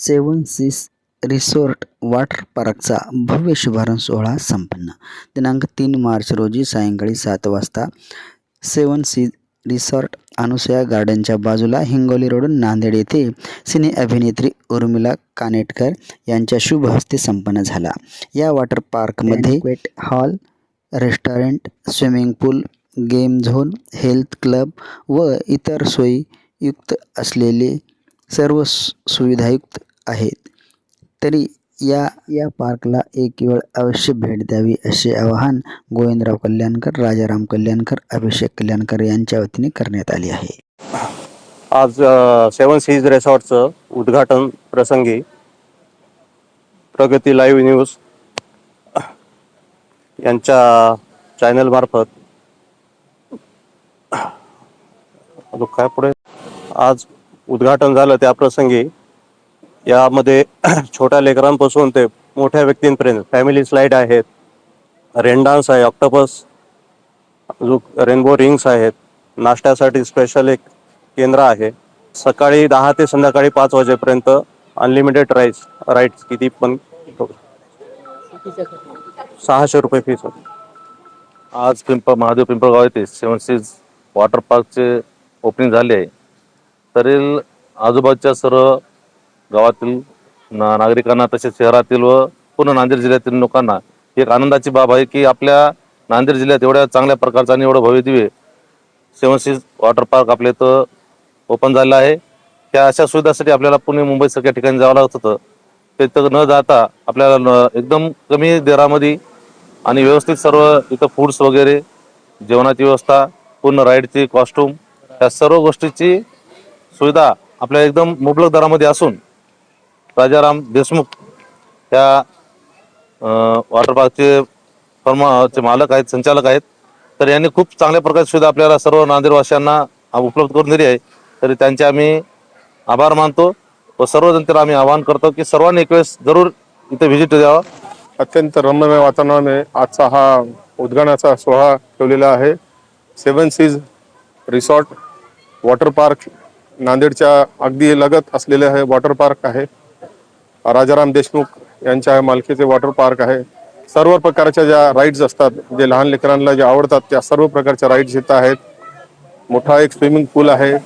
सेवन सीस resort water पार्कचा भव्य शुभारंभ सोहळा संपन्न. दिनांक तीन मार्च रोजी सायंकाळी सात वाजता सेवन सीज रिसॉर्ट अनुसया गार्डनच्या बाजूला हिंगोली रोडून नांदेड येथे सिने अभिनेत्री उर्मिला कानेटकर यांच्या शुभ हस्ते संपन्न झाला. या वॉटर पार्कमध्ये weight hall restaurant swimming pool game zone health club व इतर सोयीयुक्त असलेले सर्व सुविधायुक्त आहेत. तरी या या पार्कला एक वेळ अवश्य भेट द्यावी असे आवाहन गोविंदराव कल्याणकर राजाराम कल्याणकर अभिषेक कल्याणकर यांच्या वतीने करण्यात आले आहे. आज सेवन सीज रेसॉर्टचं उद्घाटन प्रसंगी प्रगती लाईव्ह न्यूज यांच्या चॅनलमार्फत काय पुढे? आज उद्घाटन झालं त्या प्रसंगी यामध्ये छोट्या लेकरांपासून ते मोठ्या व्यक्तींपर्यंत फॅमिली स्लाईड आहेत. रेन डान्स आहे ऑक्टोपस रेनबो रिंग्स आहेत. नाश्त्यासाठी स्पेशल एक केंद्र आहे. सकाळी दहा ते संध्याकाळी पाच वाजेपर्यंत अनलिमिटेड राईस राईड्स किती पण सहाशे रुपये फीस होती. आज पिंप महादेव पिंपळगाव येथे सेवन सीज वॉटर पार्कचे ओपनिंग झाले आहे. तरी आजूबाजूच्या सर्व गावातील ना नागरिकांना तसेच शहरातील व पूर्ण नांदेड जिल्ह्यातील लोकांना एक आनंदाची बाब आहे की आपल्या नांदेड जिल्ह्यात एवढ्या चांगल्या प्रकारचा आणि एवढं भव्य दिव्य सेवन सीज वॉटर पार्क आपल्या इथं ओपन झालेलं आहे. त्या अशा सुविधासाठी आपल्याला पुणे मुंबईसारख्या ठिकाणी जावं लागत होतं. तिथं न जाता आपल्याला एकदम कमी दरामध्ये आणि व्यवस्थित सर्व इथं फूड्स वगैरे जेवणाची व्यवस्था पूर्ण राईडची कॉस्ट्युम या सर्व गोष्टीची सुविधा आपल्या एकदम मुबलक दरामध्ये असून राजाराम देशमुख या वॉटर पार्कचे फर्माचे मालक आहेत संचालक आहेत. तर यांनी खूप चांगल्या प्रकारची सुविधा आपल्याला सर्व नांदेडवासियांना उपलब्ध करून दिली आहे. तरी त्यांचे आम्ही आभार मानतो व सर्वजण त्याला आम्ही आवाहन करतो की सर्वांनी एक वेळेस जरूर इथे व्हिजिट द्यावा. अत्यंत रम्यमय वातावरणाने आजचा हा उद्घाटनाचा सोहळा ठेवलेला आहे. Seven seas resort water park नांदेडच्या अगदी लगत असलेले हे वॉटर पार्क आहे. राजाराम देशमुख यांच्या मालकीचे वॉटर पार्क आहे. सर्व प्रकारच्या ज्या राईड्स असतात जे लहान लेकरांना जे आवडतात त्या सर्व प्रकारच्या राईड्स इथं आहेत. मोठा एक स्विमिंग पूल आहे.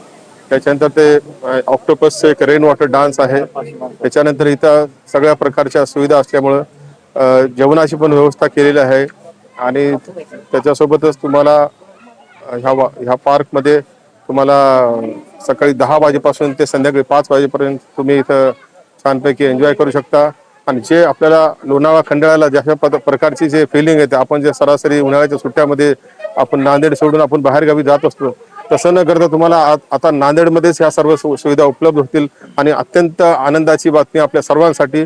त्याच्यानंतर ते ऑक्टोपसचं एक रेन वॉटर डान्स आहे. त्याच्यानंतर इथं सगळ्या प्रकारच्या सुविधा असल्यामुळं जेवणाची पण व्यवस्था केलेली आहे. आणि त्याच्यासोबतच तुम्हाला ह्या वा- ह्या पार्कमध्ये तुम्हाला सकाळी दहा वाजेपासून ते संध्याकाळी पाच वाजेपर्यंत तुम्ही इथं छानपैकी एन्जॉय करू शकता. आणि जे आपल्याला लोणावळा खंडाळ्याला ज्या पद प्रकारची जे फिलिंग येते आपण जे सरासरी उन्हाळ्याच्या सुट्ट्यामध्ये आपण नांदेड सोडून आपण बाहेरगावी जात असतो तसं न करता तुम्हाला आ- आता नांदेडमध्येच ह्या सर्व सु- सुविधा उपलब्ध होतील. आणि अत्यंत आनंदाची बातमी आपल्या सर्वांसाठी.